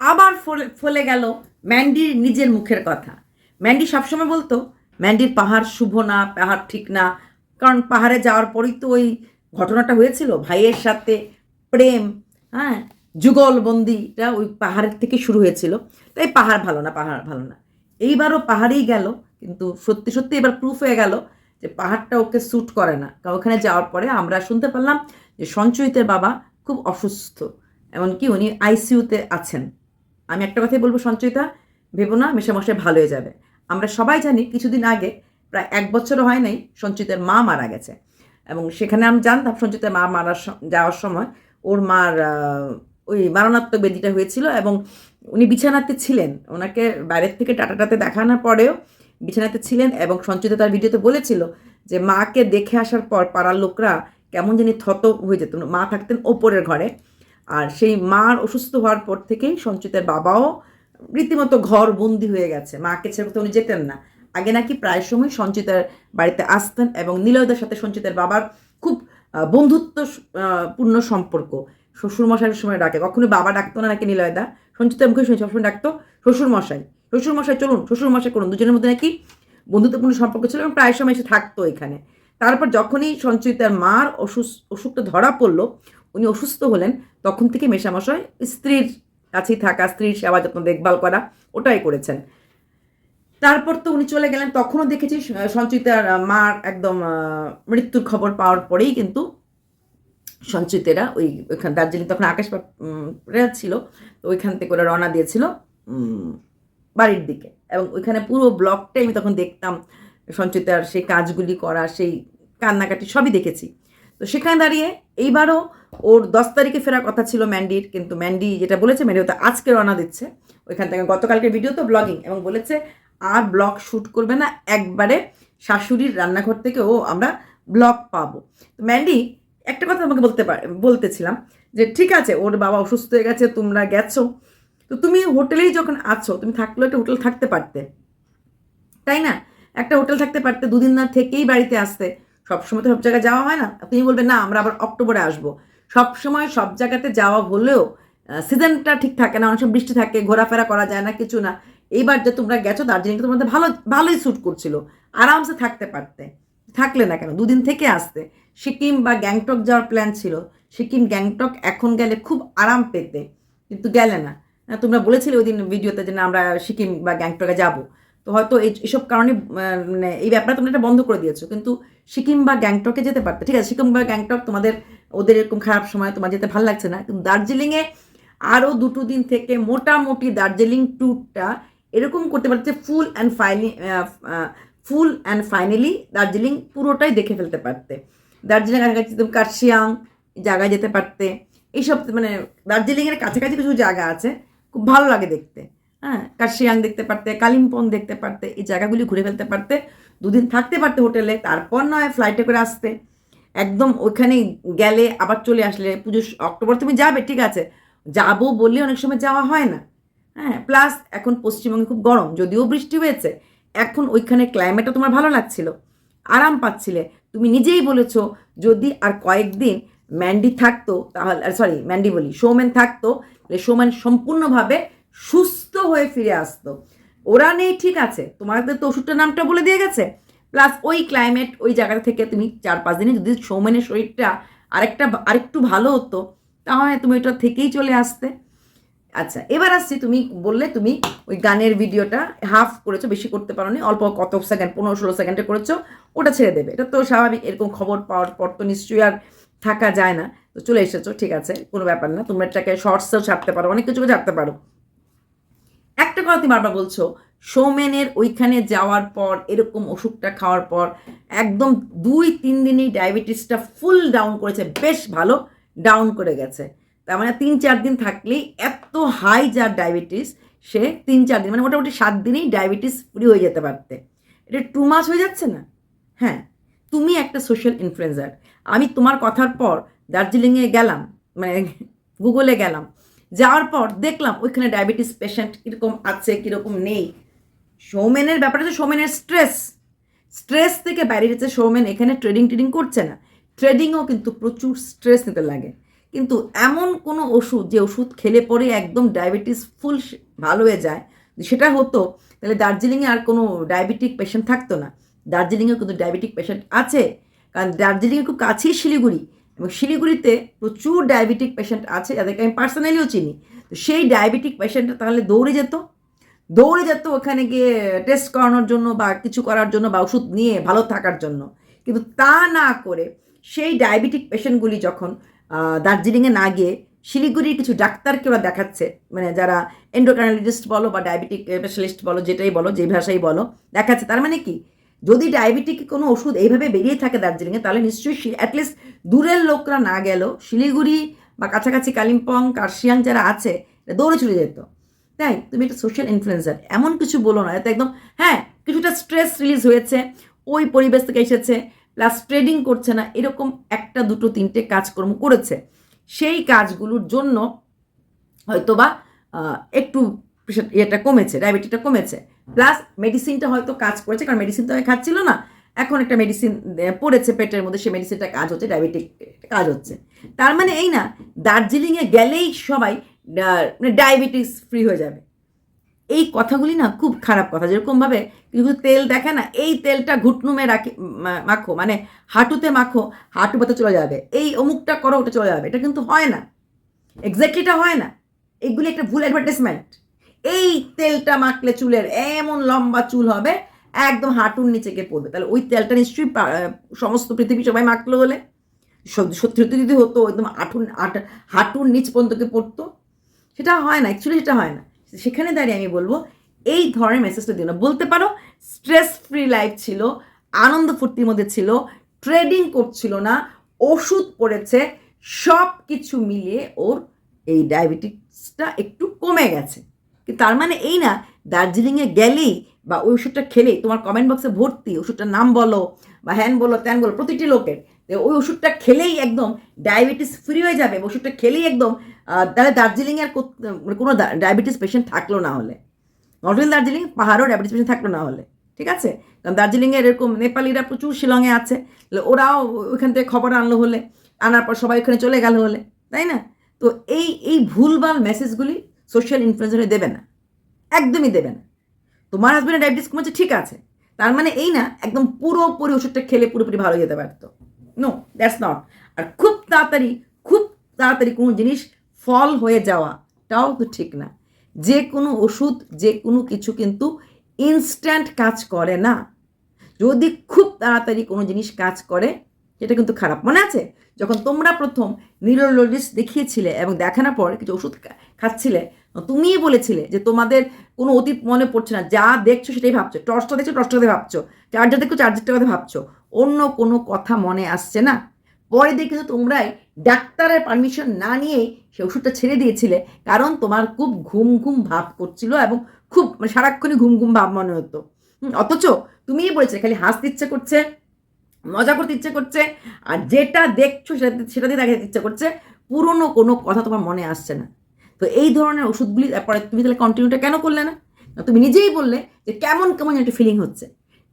আবার ফলে গেল ম্যান্ডির নিজের মুখের কথা। ম্যান্ডি সবসময় বলতো, ম্যান্ডির পাহাড় শুভ না, পাহাড় ঠিক না। কারণ পাহাড়ে যাওয়ার পরেই তো ওই ঘটনাটা হয়েছিল। ভাইয়ের সাথে প্রেম হ্যাঁ যুগলবন্দিটা ওই পাহাড়ের থেকে শুরু হয়েছিল। তাই পাহাড় ভালো না, পাহাড় ভালো না। এইবারও পাহাড়েই গেল, কিন্তু সত্যি সত্যি এবার প্রুফ হয়ে গেল যে পাহাড়টা ওকে স্যুট করে না। কারণ ওখানে যাওয়ার পরে আমরা শুনতে পারলাম যে সঞ্চয়িতের বাবা খুব অসুস্থ। এমনকি উনি আইসিইউতে আছেন। আমি একটা কথাই বলব, সঞ্চয়িতা, ভেবো না মেশামশাই ভালো হয়ে যাবে। আমরা সবাই জানি কিছুদিন আগে, প্রায় এক বছরও হয় নাই সঞ্চিতের মা মারা গেছে। এবং সেখানে আমি জানতাম সঞ্চিতের মা মারা যাওয়ার সময় ওর মার ওই মারণাত্মক বেদিটা হয়েছিল এবং উনি বিছানাতে ছিলেন। ওনাকে বাইরের থেকে টাটাটাতে দেখানোর পরেও বিছানাতে ছিলেন এবং সঞ্চিতা তার ভিডিওতে বলেছিল যে, মাকে দেখে আসার পর পাড়ার লোকরা কেমন জানি থত হয়ে যেত। মা থাকতেন ওপরের ঘরে। আর সেই মার অসুস্থ হওয়ার পর থেকেই সঞ্চিতের বাবাও রীতিমতো ঘর বন্দি হয়ে গেছে। মাকে ছেড়ে কোথাও উনি যেতেন না। আগে নাকি প্রায় সময় সঞ্চিতার বাড়িতে আসতেন এবং নিলয়দার সাথে সঞ্চিতার বাবার খুব বন্ধুত্ব পূর্ণ সম্পর্ক। শ্বশুরমশাইয়ের সময় ডাকে। কখনো বাবা ডাকতো না নাকি নিলয়দা? সঞ্চিতার মুখে শুনে সবসময় ডাকতো শ্বশুরমশাই। শ্বশুরমশাই, চলুন, শ্বশুরমশাই করুন। দুজনের মধ্যে নাকি বন্ধুত্বপূর্ণ সম্পর্ক ছিল এবং প্রায় সময় এসে থাকতো এখানে। তারপর যখনই সঞ্চিতার মার অসুস, অসুখটা ধরা পড়ল উনি অসুস্থ হলেন, তখন থেকে মেশামশাই স্ত্রীর কাছেই থাকা, স্ত্রীর সেবা যত্ন, দেখভাল করা, ওটাই করেছেন। তারপর তো উনি চলে গেলেন, তখনও দেখেছি সঞ্চিতার মার একদম মৃত্যুর খবর পাওয়ার পরেই কিন্তু সঞ্চিতেরা ওই ওইখান, দার্জিলিং তখন আকাশ ছিল, তো ওইখান থেকে ওরা রওনা দিয়েছিল বাড়ির দিকে। এবং ওইখানে পুরো ব্লকটাই আমি তখন দেখতাম, সঞ্চিতার সেই কাজগুলি করা, সেই কান্নাকাটি সবই দেখেছি। তো সেখানে দাঁড়িয়ে এইবারও ওর দশ তারিখে ফেরার কথা ছিল ম্যান্ডির, কিন্তু ম্যান্ডি যেটা বলেছে, ম্যান্ডি হয়তো আজকে রওনা দিচ্ছে। ওইখান থেকে গতকালকে ভিডিও তো ব্লগিং এবং বলেছে, আর ব্লগ শ্যুট করবে না, একবারে শাশুড়ির রান্নাঘর থেকে ও আমরা ব্লগ পাবো। তো ম্যান্ডি, একটা কথা আমাকে বলতে বলতেছিলাম যে, ঠিক আছে, ওর বাবা অসুস্থ হয়ে গেছে, তোমরা গেছো। তো তুমি হোটেলেই যখন আছো, তুমি থাকলেও একটা হোটেল থাকতে পারতে। তাই না? একটা হোটেল থাকতে পারতে, দুদিন না থেকেই বাড়িতে আসতে। সবসময় তো সব জায়গায় যাওয়া হয় না। তুমি বলবে না, আমরা আবার অক্টোবরে আসব। সবসময় সব জায়গাতে যাওয়া হলেও সিজনটা ঠিক থাকে না, অনেক সময় বৃষ্টি থাকে, ঘোরাফেরা করা যায় না, কিছু না। এইবার যে তোমরা গেছো দার্জিলিং তোমাদের ভালো, ভালোই শ্যুট করছিল। আরামসে থাকতে পারতে। থাকলে না কেন? দুদিন থেকে আসতে। সিকিম বা গ্যাংটক যাওয়ার প্ল্যান ছিল। সিকিম, গ্যাংটক এখন গেলে খুব আরাম পেতে। কিন্তু গেলে না। তোমরা বলেছিলে ওই দিন ভিডিওতে যে না, আমরা সিকিম বা গ্যাংটকে যাব। তো হয়তো এই এইসব কারণে মানে এই ব্যাপারটা তোমরা এটা বন্ধ করে দিয়েছ। কিন্তু সিকিম বা গ্যাংটকে যেতে পারতে, ঠিক আছে? সিকিম বা গ্যাংটক তোমাদের, ওদের এরকম খারাপ সময় তোমার যেতে ভালো লাগছে না। কিন্তু দার্জিলিংয়ে আরও দুটো দিন থেকে মোটামুটি দার্জিলিং ট্যুরটা এরকম করতে পারছে, full and finally full and finally Darjeeling পুরোটাই দেখে ফেলতে পারতে। দার্জিলিং কাছাকাছি তুমি কার্শিয়াং জায়গায় যেতে পারতে। এইসব মানে দার্জিলিংয়ের কাছাকাছি কিছু জায়গা আছে, খুব ভালো লাগে দেখতে। হ্যাঁ কার্শিয়াং দেখতে পারতে, কালিম্পং দেখতে পারতে, এই জায়গাগুলি ঘুরে ফেলতে পারতে, দুদিন থাকতে পারতে হোটেলে, তারপর নয় ফ্লাইটে করে আসতে। একদম ওইখানে গেলে আবার চলে আসলে পুজো অক্টোবর তুমি যাবে, ঠিক আছে। যাব বললে অনেক সময় যাওয়া হয় না। হ্যাঁ প্লাস এখন পশ্চিমবঙ্গে খুব গরম, যদিও বৃষ্টি হয়েছে, এখন ওইখানে ক্লাইমেটও তোমার ভালো লাগছিল। আরাম পাচ্ছিলে। তুমি নিজেই বলেছ, যদি আর কয়েকদিন ম্যান্ডি থাকতো, তাহলে সরি ম্যান্ডি বলি সৌমেন থাকতো, তাহলে সৌমেন সম্পূর্ণভাবে সুস্থ হয়ে ফিরে আসতো। ওরা নেই, ঠিক আছে। তোমাদের তো ওষুধটার নামটা বলে দিয়ে গেছে। প্লাস ওই ক্লাইমেট ওই জায়গাটা থেকে তুমি চার পাঁচ দিনে যদি সৌমেনের শরীরটা আরেকটা আরেকটু ভালো হতো, তাহলে তুমি ওইটা থেকেই চলে আসতে। আচ্ছা এবার আসছি তুমি বললে তুমি ওই গানের ভিডিওটা হাফ করেছ, বেশি করতে পারোনি, অল্প কত সেকেন্ড পনেরো ষোলো সেকেন্ডে করেছ, ওটা ছেড়ে দেবে। এটা তো স্বাভাবিক, এরকম খবর পাওয়ার পর তো নিশ্চয়ই আর থাকা যায় না। তো চলে এসেছ, ঠিক আছে, কোনো ব্যাপার না, তোমরা এটাকে শর্টসেও ছাড়তে পারো, অনেক কিছু ছাড়তে পারো। একটা কথা তুমি বারবার বলছো সৌমেনের ওইখানে যাওয়ার পর, এরকম ওষুধটা খাওয়ার পর, একদম দুই, তিন দিনই ডায়াবেটিসটা ফুল ডাউন করেছে, বেশ ভালো ডাউন করে গেছে। তার মানে তিন, চার দিন থাকলেই এত হাই যার ডায়াবেটিস সে তিন, চার দিন মানে মোটামুটি সাত দিনেই ডায়াবেটিস ফ্রি হয়ে যেতে পারতে। এটা টু মাস হয়ে যাচ্ছে না? হ্যাঁ তুমি একটা সোশ্যাল ইনফ্লুয়েন্সার আমি তোমার কথার পর দার্জিলিংয়ে গেলাম মানে গুগলে গেলাম যাওয়ার পর দেখলাম ওইখানে ডায়াবেটিস পেশেন্ট কীরকম আছে, কীরকম নেই। সৌমেনের ব্যাপারটা হচ্ছে সৌমেনের স্ট্রেস স্ট্রেস থেকে বাইরে যাচ্ছে সৌমেন এখানে ট্রেডিং ট্রেডিং করছে না। ট্রেডিংও কিন্তু প্রচুর স্ট্রেস নিতে লাগে। কিন্তু এমন কোনো ওষুধ যে ওষুধ খেলে পরে একদম ডায়াবেটিস ফুল ভালো হয়ে যায় সেটা হতো, তাহলে দার্জিলিংয়ে আর কোনো ডায়াবেটিক পেশেন্ট থাকতো না। দার্জিলিংয়ে কিন্তু ডায়াবেটিক পেশেন্ট আছে। কারণ দার্জিলিংয়ের খুব কাছেই শিলিগুড়ি। এবং শিলিগুড়িতে প্রচুর ডায়াবেটিক পেশেন্ট আছে, যাদেরকে আমি পার্সোনালিও চিনি। তো সেই ডায়াবেটিক পেশেন্টটা তাহলে দৌড়ে যেত। দৌড়ে যেত ওখানে গিয়ে টেস্ট করানোর জন্য বা কিছু করার জন্য বা ওষুধ নিয়ে ভালো থাকার জন্য। কিন্তু তা না করে সেই ডায়াবেটিক পেশেন্টগুলি যখন দার্জিলিংয়ে না গিয়ে শিলিগুড়ির কিছু ডাক্তারকে ওরা দেখাচ্ছে মানে যারা এন্ডোক্রাইনোলজিস্ট বলো বা ডায়াবেটিক স্পেশালিস্ট বলো, যেটাই বলো, যে ভাষাই বলো, দেখাচ্ছে, তার মানে কি? যদি ডায়াবেটিক কোনো ওষুধ এইভাবে বেরিয়ে থাকে দার্জিলিংয়ে, তাহলে নিশ্চয়ই অ্যাটলিস্ট দূরের লোকরা না গেলেও শিলিগুড়ি বা কাছাকাছি কালিম্পং, কার্শিয়াং যারা আছে দৌড়ে চলে যেত। তাই তুমি একটা সোশ্যাল ইনফ্লুয়েন্সার এমন কিছু বলো না এটা একদম হ্যাঁ কিছুটা স্ট্রেস রিলিজ হয়েছে, ওই পরিবেশ থেকে এসেছে প্লাস ট্রেডিং করছে না, এরকম একটা, দুটো, তিনটে কাজকর্ম করেছে। সেই কাজগুলোর জন্য হয়তোবা একটু ইয়েটা কমেছে ডায়াবেটিসটা কমেছে। প্লাস মেডিসিনটা হয়তো কাজ করেছে, কারণ মেডিসিন তো খাচ্ছিল না। এখন একটা মেডিসিন পড়েছে পেটের মধ্যে সে মেডিসিনটা কাজ হচ্ছে ডায়াবেটিক কাজ হচ্ছে। তার মানে এই না, দার্জিলিংয়ে গেলেই সবাই ডায়াবেটিস ফ্রি হয়ে যাবে। এই কথাগুলি না খুব খারাপ কথা। যেরকমভাবে কিছু তেল দেখে না, এই তেলটা ঘুটনুমে রাখি মাখো মানে হাঁটুতে মাখো, হাঁটু পাতে চলে যাবে। এই অমুকটা করো, ওটা চলে যাবে। এটা কিন্তু হয় না। এক্স্যাক্টলিটা হয় না। এগুলি একটা ভুল অ্যাডভার্টাইজমেন্ট এই তেলটা মাখলে চুলের এমন লম্বা চুল হবে, একদম হাঁটুর নিচে গিয়ে পড়বে। তাহলে ওই তেলটা নিশ্চয়ই সমস্ত পৃথিবী সবাই মাখলো হলে। সত্যি সত্যি যদি হতো, একদম আট- হাঁটুর নিচ পর্যন্ত পড়তো। সেটা হয় না অ্যাকচুয়ালি সেটা হয় না। সেখানে দাঁড়িয়ে আমি বলব, এই ধরনের মেসেজটা না। বলতে পারো স্ট্রেস ফ্রি লাইফ ছিল, আনন্দ ফুর্তির মধ্যে ছিল ট্রেডিং করছিল না, ওষুধ পড়েছে সব কিছু মিলিয়ে ওর এই ডায়াবেটিসটা একটু কমে গেছে। তার মানে এই না, দার্জিলিংয়ে গেলেই বা ওই ওষুধটা খেলেই তোমার কমেন্ট বক্সে ভর্তি, ওষুধটার নাম বলো বা হ্যান বলো ত্যান বলো, প্রতিটি লোকের ওই ওষুধটা খেলেই একদম ডায়াবেটিস ফ্রি হয়ে যাবে, ওষুধটা খেলেই একদম তাহলে দার্জিলিংয়ে আর মানে কোনো ডায়াবেটিস পেশেন্ট থাকল না হলে। নট দার্জিলিং, পাহাড়ও ডায়াবেটিস পেশেন্ট থাকল না হলে, ঠিক আছে? কারণ দার্জিলিংয়ের এরকম নেপালিরা প্রচুর শিলংয়ে আছে ওরাও ওইখান থেকে খবর আনলো হলে, আনার পর সবাই ওখানে চলে গেল হলে, তাই না? তো এই এই ভুলভাল মেসেজগুলি সোশ্যাল ইনফ্লুয়েন্সারে দেবে না। একদমই দেবে না। তোমার হাজব্যান্ডের ডায়াবেটিস কমেছে, ঠিক আছে। তার মানে এই না, একদম পুরোপুরি ওষুধটা খেলে পুরোপুরি ভালো যেতে পারতো। নো দ্যাটস নট আর খুব তাড়াতাড়ি খুব তাড়াতাড়ি কোনো জিনিস ফল হয়ে যাওয়াটাও তো ঠিক না। যে কোনো ওষুধ, যে কোনো কিছু কিন্তু ইনস্ট্যান্ট কাজ করে না। যদি খুব তাড়াতাড়ি কোনো জিনিস কাজ করে, সেটা কিন্তু খারাপ। মনে আছে? যখন তোমরা প্রথম নিউরোলজিস্ট দেখিয়েছিলে এবং দেখানোর পর কিছু ওষুধ খাচ্ছিলে তুমিই বলেছিলে যে তোমাদের কোনো অতীত মনে পড়ছে না, যা দেখছ সেটাই ভাবছ, টর্চটা দেখছ টর্চটাতে ভাবছ চার্জার দেখছ চার্জারটার কথা ভাবছ, অন্য কোনো কথা মনে আসছে না। পরে দেখেছ তোমরাই ডাক্তারের পারমিশন না নিয়েই সে ওষুধটা ছেড়ে দিয়েছিলে, কারণ তোমার খুব ঘুম ঘুম ভাব করছিল এবং খুব মানে সারাক্ষণই ঘুম ঘুম ভাব মনে হতো। অথচ তুমিই বলেছে খালি হাসতে ইচ্ছে করছে, মজা করতে ইচ্ছে করছে, আর যেটা দেখছ সেটা সেটা দিয়ে দেখাতে ইচ্ছে করছে, পুরনো কোনো কথা তোমার মনে আসছে না। তো এই ধরনের ওষুধগুলি, তারপরে তুমি তাহলে কন্টিনিউটা কেন করলে না? তুমি নিজেই বললে যে কেমন কেমন একটা ফিলিং হচ্ছে।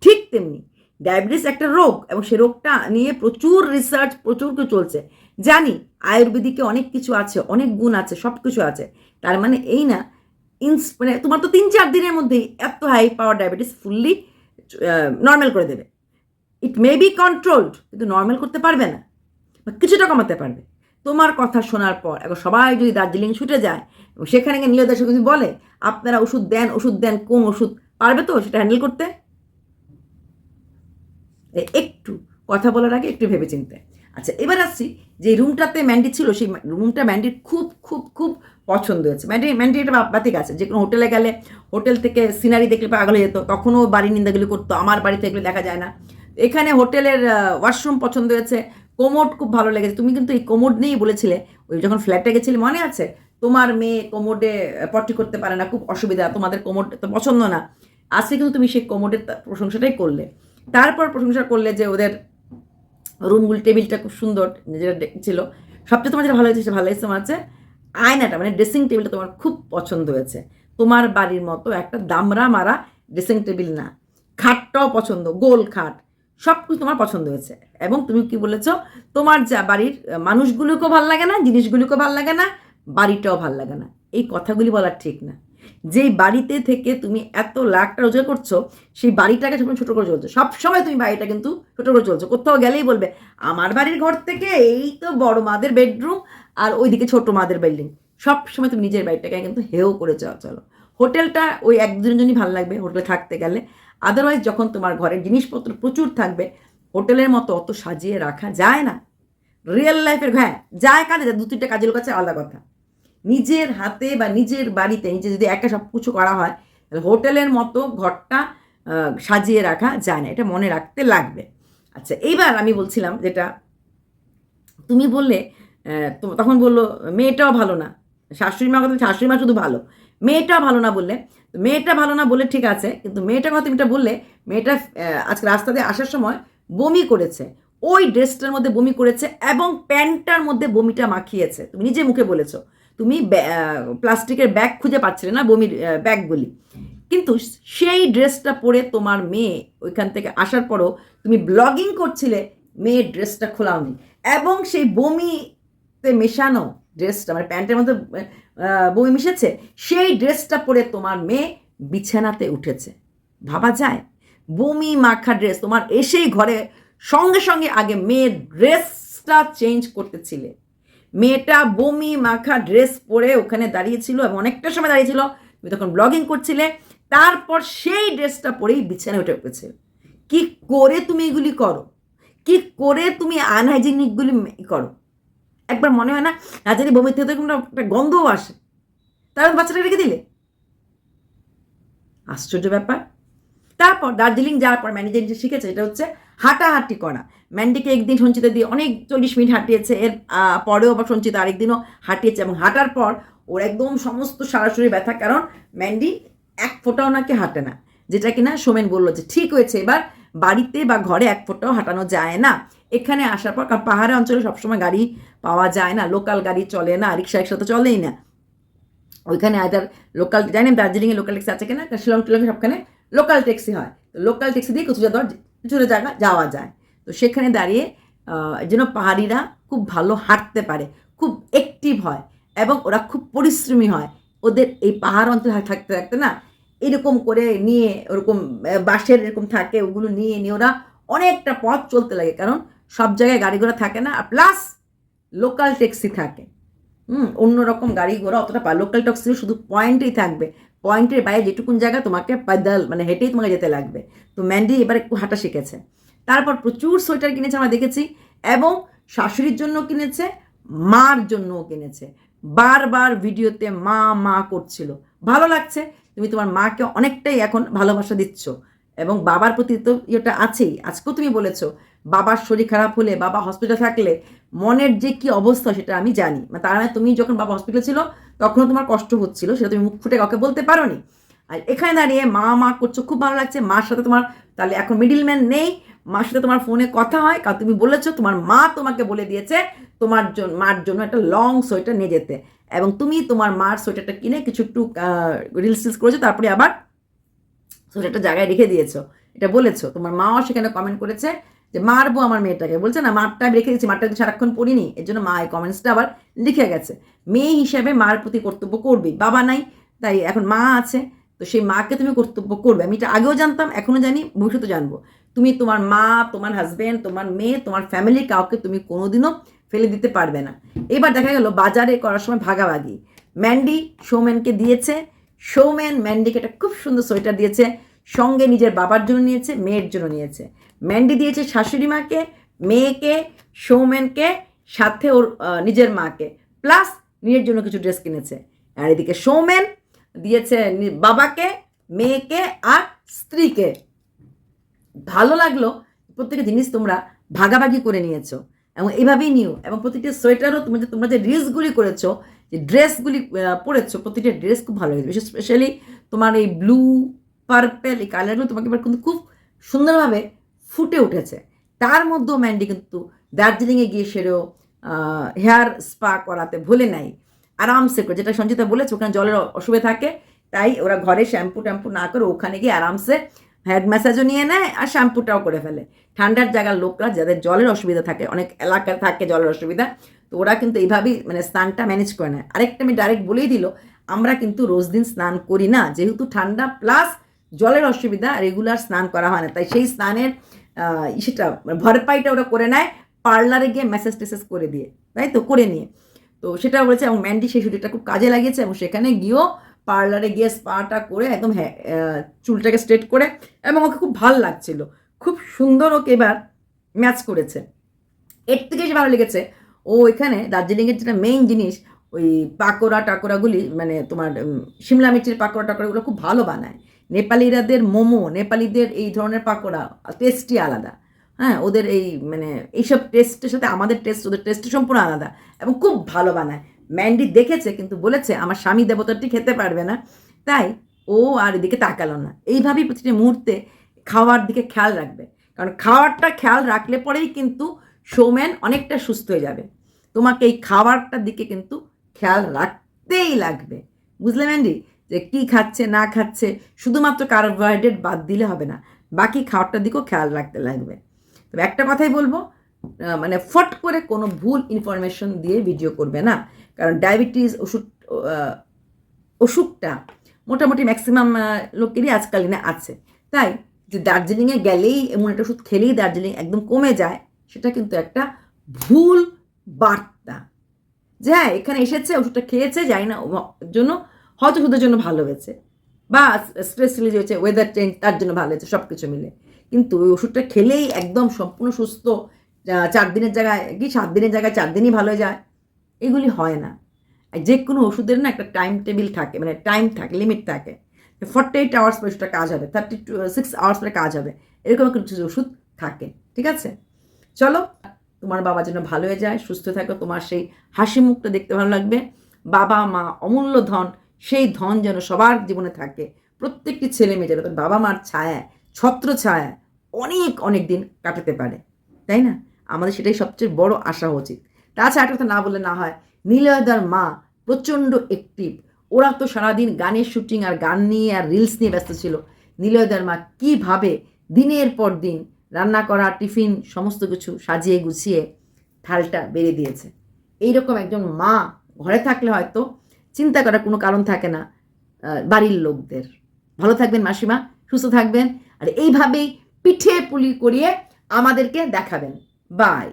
ঠিক তেমনি ডায়াবেটিস একটা রোগ এবং সে রোগটা নিয়ে প্রচুর রিসার্চ প্রচুর কিছু চলছে। জানি আয়ুর্বেদিকে অনেক কিছু আছে, অনেক গুণ আছে সব কিছু আছে। তার মানে এই না ইনস মানে তোমার তো তিন চার দিনের মধ্যেই এত high power diabetes fully normal করে দেবে। ইট মে বি কন্ট্রোলড কিন্তু নর্মাল করতে পারবে না, বা কিছুটা কমাতে পারবে। তোমার কথা শোনার পর এখন সবাই যদি দার্জিলিং ছুটে যায়, এবং সেখানে গিয়ে নীলদাস যদি বলে, আপনারা ওষুধ দেন ওষুধ দেন, কোন ওষুধ পারবে তো সেটা হ্যান্ডেল করতে? একটু কথা বলার আগে একটু ভেবে চিনতে আচ্ছা এবার আসছি যে রুমটাতে ম্যান্ডি ছিল, সেই রুমটা ম্যান্ডির খুব খুব খুব পছন্দ হয়েছে। ম্যান্ডি ম্যান্ডি বা- বাতিক আছে, যে কোনো হোটেলে গেলে, হোটেল থেকে সিনারি দেখলে পাগল হয়ে যেত, তখনও বাড়ির নিন্দাগুলি করতো, আমার বাড়িতে এগুলো দেখা যায় না। এখানে হোটেলের ওয়াশরুম পছন্দ হয়েছে কোমোড খুব ভালো লেগেছে। তুমি কিন্তু এই কোমোড নিয়েই বলেছিলে, ওই যখন ফ্ল্যাটে গেছিলে, মনে আছে? তোমার মেয়ে কোমোডে পটি করতে পারে না, খুব অসুবিধা, তোমাদের কোমোড তো পছন্দ না। আজকে কিন্তু তুমি সেই কোমোডের প্রশংসাটাই করলে। তারপর প্রশংসা করলে যে ওদের রুমগুলি, টেবিলটা খুব সুন্দর যেটা ছিল সবচেয়ে তোমার যেটা ভালো হয়েছে, সেটা ভালো হয়েছে তোমার আয়নাটা মানে ড্রেসিং টেবিলটা তোমার খুব পছন্দ হয়েছে। তোমার বাড়ির মতো একটা দামরা মারা ড্রেসিং টেবিল না। খাটটাও পছন্দ, গোল খাট। সব কিছু তোমার পছন্দ হয়েছে। এবং তুমি কি বলেছ, তোমার যা বাড়ির মানুষগুলোকেও ভালো লাগে না, জিনিসগুলোকেও ভালো লাগে না, বাড়িটাও ভালো লাগে না। এই কথাগুলি বলা ঠিক না। যেই বাড়িতে থেকে তুমি এত লাখটা রোজগার করছ, সেই বাড়িটাকে সবসময় ছোটো করে চলছো। সবসময় তুমি বাড়িটা কিন্তু ছোটো করে চলছো। কোথাও গেলেই বলবে, আমার বাড়ির ঘর থেকে এই তো বড় মাদের বেডরুম আর ওইদিকে ছোট মাদের বিল্ডিং। সব সময় তুমি নিজের বাড়িটাকে কিন্তু হেও করে চলো হোটেলটা ওই এক দুজনের জন্যই ভালো লাগবে, হোটেলে থাকতে গেলে। আদারওয়াইজ যখন তোমার ঘরের জিনিসপত্র প্রচুর থাকবে, হোটেলের মতো অত সাজিয়ে রাখা যায় না। রিয়েল লাইফের হ্যাঁ যায় কাজে দু তিনটা কাজের কাছে আলাদা কথা। নিজের হাতে বা নিজের বাড়িতে, নিজে যদি একা সব কিছু করা হয়, তাহলে হোটেলের মতো ঘরটা সাজিয়ে রাখা যায় না। এটা মনে রাখতে লাগবে। আচ্ছা এইবার আমি বলছিলাম যেটা, তুমি বললে তখন বলল, মেয়েটাও ভালো না। শাশুড়ি মা কথা শাশুড়ি মা শুধু ভালো। মেয়েটা ভালো না বললে, মেয়েটা ভালো না বললে ঠিক আছে, কিন্তু মেয়েটা কথা তুমি বললে, মেয়েটা আজকে রাস্তা দিয়ে আসার সময় বমি করেছে, ওই ড্রেসটার মধ্যে বমি করেছে এবং প্যান্টটার মধ্যে বমিটা মাখিয়েছে। তুমি নিজে মুখে বলেছ, তুমি প্লাস্টিকের ব্যাগ খুঁজে পাচ্ছিলে না বমির ব্যাগগুলি। কিন্তু সেই ড্রেসটা পরে তোমার মেয়ে ওইখান থেকে আসার পরও তুমি ব্লগিং করছিলে, মেয়ের ড্রেসটা খোলাওনি এবং সেই বমিতে মেশানো ড্রেসটা মানে প্যান্টের মধ্যে বমি মিশেছে, সেই ড্রেসটা পরে তোমার মেয়ে বিছানাতে উঠেছে। ভাবা যায়? বমি মাখা ড্রেস, তোমার এসেই ঘরে সঙ্গে সঙ্গে আগে মেয়ের ড্রেসটা চেঞ্জ করতেছিলে। মেয়েটা বমি মাখা ড্রেস পরে ওখানে দাঁড়িয়েছিল এবং অনেকটা সময় দাঁড়িয়েছিল, তুমি তখন ব্লগিং করছিলে, তারপর সেই ড্রেসটা পরেই বিছানায় উঠে উঠেছে কি করে তুমি এগুলি করো? কি করে তুমি আনহাইজিনিকগুলি করো? একবার মনে হয় না রাজারি বমি থেকে তো একটা গন্ধও আসে। তারপর বাচ্চাটা রেখে দিলে। আশ্চর্য ব্যাপার। তারপর দার্জিলিং যাওয়ার পর ম্যানেজার যে শিখেছে এটা হচ্ছে হাঁটাহাঁটি করা। ম্যান্ডিকে একদিন সঞ্চিতা দিয়ে অনেক চল্লিশ মিনিট হাঁটিয়েছে। এর পরেও আবার সঞ্চিতা আরেকদিনও হাঁটিয়েছে এবং হাঁটার পর ওর একদম সমস্ত সরাসরি ব্যথা কারণ ম্যান্ডি এক ফোঁটাও নাকি হাঁটে না। যেটা কিনা সোমেন বলল যে, ঠিক হয়েছে, এবার বাড়িতে বা ঘরে এক ফোঁটাও হাঁটানো যায় না। এখানে আসার পর কারণ পাহাড়ে অঞ্চলে সবসময় গাড়ি পাওয়া যায় না লোকাল গাড়ি চলে না, রিক্সা রিক্সা তো চলেই না। ওইখানে আদার লোকাল জানেন দার্জিলিংয়ে লোকাল ট্যাক্সি আছে কিনা? শিলং টিলংয়ে সবখানে লোকাল ট্যাক্সি হয়। তো লোকাল ট্যাক্সি দিয়ে কিছু জায়গা কিছু জায়গা যাওয়া যায়। তো সেখানে দাঁড়িয়ে যেন পাহাড়িরা খুব ভালো হাঁটতে পারে, খুব অ্যাক্টিভ হয় এবং ওরা খুব পরিশ্রমী হয়। ওদের এই পাহাড় অঞ্চলে থাকতে থাকতে না এরকম করে নিয়ে ওরকম বাঁশের এরকম থাকে, ওগুলো নিয়ে নিয়ে ওরা অনেকটা পথ চলতে লাগে। কারণ সব জায়গায় গাড়ি ঘোড়া থাকে না, আর প্লাস লোকাল ট্যাক্সি থাকে। হুম অন্যরকম গাড়ি ঘোড়া অতটা পা লোকাল ট্যাক্সি শুধু পয়েন্টেই থাকবে। পয়েন্টের বাইরে যেটুকুন জায়গা তোমাকে পাদাল মানে হেঁটেই তোমাকে যেতে লাগবে। তো ম্যান্ডি এবার একটু হাঁটা শিখেছে। তারপর প্রচুর সোয়েটার কিনেছে আমরা দেখেছি, এবং শাশুড়ির জন্য কিনেছে, মার জন্যও কিনেছে। বারবার ভিডিওতে মা মা করছিল। ভালো লাগছে তুমি তোমার মাকে অনেকটাই এখন ভালোবাসা দিচ্ছ এবং বাবার প্রতি তো ইয়েটা আছেই। আজকেও তুমি বলেছ, বাবার শরীর খারাপ হলে, বাবা হসপিটাল থাকলে মনের যে কি অবস্থা সেটা আমি জানি। মানে তার মানে তুমি যখন বাবা হসপিটাল ছিল, তখনও তোমার কষ্ট হচ্ছিল, সেটা তুমি মুখ ফুটে কাউকে বলতে পারো নি আর এখানে দাঁড়িয়ে মা মা করছ, খুব ভালো লাগছে। মার সাথে তোমার, তাহলে এখন মিডিলম্যান নেই। মার সাথে তোমার ফোনে কথা হয়, কারণ তুমি বলেছ, তোমার মা তোমাকে বলে দিয়েছে, তোমার জন্য মার জন্য একটা লং সোয়েটার নিয়ে যেতে। এবং তুমি তোমার মার সোয়েটারটা কিনে কিছু একটু রিলস টিলস করেছ, তারপরে আবার সোয়েটারটা জায়গায় রেখে দিয়েছ। এটা বলেছ। তোমার মাও সেখানে কমেন্ট করেছে যে, মারবো আমার মেয়েটাকে। বলছে, না, মারটা আমি রেখে দিচ্ছি মারটা সারাক্ষণ পড়িনি। এর জন্য মা এই কমেন্টসটা আবার লিখে গেছে। মেয়ে হিসাবে মার প্রতি কর্তব্য করবে। বাবা নাই, তাই এখন মা আছে, তো সেই মাকে তুমি কর্তব্য করবে। আমি এটা আগেও জানতাম এখনও জানি ভবিষ্যতে জানব। তুমি তোমার মা, তোমার হাজব্যান্ড তোমার মেয়ে, তোমার ফ্যামিলির কাউকে তুমি কোনোদিনও ফেলে দিতে পারবে না। এবার দেখা গেল বাজারে করার সময় ভাগাভাগি। ম্যান্ডি সৌমেনকে দিয়েছে। সৌমেন ম্যান্ডিকে একটা খুব সুন্দর সোয়েটার দিয়েছে। সঙ্গে নিজের বাবার জন্য নিয়েছে, মেয়ের জন্য নিয়েছে। ম্যান্ডি দিয়েছে শাশুড়ি মাকে, মেয়েকে সৌমেনকে সাথে ওর নিজের মাকে। প্লাস নিজের জন্য কিছু ড্রেস কিনেছে। আর এদিকে সৌমেন দিয়েছে বাবাকে, মেয়েকে আর স্ত্রীকে। ভালো লাগল, প্রত্যেকটা জিনিস তোমরা ভাগাভাগি করে নিয়েছো। এবং এইভাবেই নিও। এবং প্রতিটা সোয়েটারও তুমি যে তোমরা যে রিলসগুলি করেছ, যে ড্রেসগুলি পরেছো, প্রতিটা ড্রেস খুব ভালো লেগেছে স্পেশালি তোমার এই ব্লু পার্পেল এই কালারগুলো তোমাকে এবার কিন্তু খুব সুন্দরভাবে ফুটে উঠেছে। তার মধ্যেও ম্যান্ডি কিন্তু দার্জিলিংয়ে গিয়ে সেরেও হেয়ার স্পা করাতে ভুলে নাই। আরামসে করে, যেটা সঞ্চিতা বলেছে, ওখানে জলের অসুবিধা থাকে, তাই ওরা ঘরে শ্যাম্পু ট্যাম্পু না করে ওখানে গিয়ে আরামসে হেড ম্যাসাজও নিয়ে নেয় আর শ্যাম্পুটাও করে ফেলে। ঠান্ডার জায়গার লোকরা যাদের জলের অসুবিধা থাকে, অনেক এলাকায় থাকে জলের অসুবিধা, তো ওরা কিন্তু এইভাবেই মানে স্নানটা ম্যানেজ করে নেয়। আরেকটা আমি ডাইরেক্ট বলেই দিল, আমরা কিন্তু রোজ দিন স্নান করি না, যেহেতু ঠান্ডা প্লাস জলের অসুবিধা রেগুলার স্নান করা হয় না। তাই সেই স্নানের সেটা মানে ভরপাইটা ওরা করে নেয় পার্লারে গিয়ে মেসেজ টেসেজ করে দিয়ে, তাই তো? করে নিয়ে। তো সেটা বলেছে, এবং ম্যান্ডি সেই ছুটিটা খুব কাজে লাগিয়েছে, এবং সেখানে গিয়েও পার্লারে গিয়ে স্পাটা করে একদম হ্যাঁ চুলটাকে স্ট্রেট করে এবং ওকে খুব ভালো লাগছিল। খুব সুন্দর ওকে এবার ম্যাচ করেছে। এর থেকে বেশি ভালো লেগেছে, ও এখানে দার্জিলিংয়ের যেটা মেইন জিনিস, ওই পাকোড়া টাকোড়াগুলি মানে তোমার সিমলা মির্চির পাকোড়া টাকোড়াগুলো খুব ভালো বানায়। নেপালিরাদের মোমো, নেপালিদের এই ধরনের পাকোড়া টেস্টই আলাদা। হ্যাঁ ওদের এই মানে এইসব টেস্টের সাথে আমাদের টেস্ট ওদের টেস্ট সম্পূর্ণ আলাদা এবং খুব ভালো বানায়। ম্যান্ডি দেখেছে, কিন্তু বলেছে, আমার স্বামী দেবতাটি খেতে পারবে না। তাই ও আর এদিকে তাকালো না। এইভাবেই প্রতিটি মুহূর্তে খাওয়ার দিকে খেয়াল রাখবে। কারণ খাওয়ারটা খেয়াল রাখলে পরেই কিন্তু শোম্যান অনেকটা সুস্থ হয়ে যাবে। তোমাকে এই খাবারটার দিকে কিন্তু খেয়াল রাখতেই লাগবে। বুঝলে ম্যান্ডি? যে কি খাচ্ছে, না খাচ্ছে, শুধুমাত্র কার্বোহাইড্রেট বাদ দিলে হবে না। বাকি খাওয়ারটার দিকেও খেয়াল রাখতে লাগবে। তবে একটা কথাই বলব মানে ফট করে কোনো ভুল ইনফরমেশন দিয়ে ভিডিও করবে না। কারণ ডায়াবেটিস ওষুধ অসুখটা মোটামুটি ম্যাক্সিমাম লোকেরই আজকালিনে আছে। তাই যে দার্জিলিংয়ে গেলেই এমন একটা ওষুধ খেলেই দার্জিলিং একদম কমে যায়, সেটা কিন্তু একটা ভুল বার্তা। যে হ্যাঁ এখানে এসেছে, ওষুধটা খেয়েছে, জানি না জন্য হয়তো ওষুধের জন্য ভালো হয়েছে বা স্ট্রেস রিলিজ হয়েছে ওয়েদার চেঞ্জ তার জন্য ভালো হয়েছে সব কিছু মিলে। কিন্তু ওই ওষুধটা খেলেই একদম সম্পূর্ণ সুস্থ চার দিনের জায়গায়, কি সাত দিনের জায়গায় চার দিনই ভালো যায়। এগুলি হয় না। যে কোনো ওষুধের না একটা টাইম টেবিল থাকে মানে টাইম থাকে লিমিট থাকে। ফর্টি এইট আওয়ার্স পরে সেটা কাজ হবে থার্টি টু সিক্স আওয়ার্স পরে কাজ হবে। এরকম কিছু ওষুধ থাকে, ঠিক আছে? চলো, তোমার বাবা যেন ভালো হয়ে যায়, সুস্থ থাকো, তোমার সেই হাসি মুখটা দেখতে ভালো লাগবে। বাবা, মা, অমূল্য ধন, সেই ধন যেন সবার জীবনে থাকে। প্রত্যেকটি ছেলে মেয়ে যেন তার বাবা মার ছায়া ছত্র ছায়া অনেক অনেক দিন কাটাতে পারে, তাই না? আমাদের সেটাই সবচেয়ে বড় আশা উচিত। তাছাড়া কথা না বললে না হয়। নীলয়দার মা প্রচণ্ড অ্যাক্টিভ ওরা তো সারাদিন গানের শুটিং আর গান নিয়ে আর রিলস নিয়ে ব্যস্ত ছিল। নীলয়দার মা কীভাবে দিনের পর দিন রান্না করা, টিফিন, সমস্ত কিছু সাজিয়ে গুছিয়ে থালটা বেড়ে দিয়েছে। এইরকম একজন মা ঘরে থাকলে হয়তো চিন্তা করার কোনো কারণ থাকে না বাড়ির লোকদের। ভালো থাকবেন মাসিমা, সুস্থ থাকবেন। আর এইভাবেই পিঠে পুলি করিয়ে আমাদেরকে দেখাবেন। বাই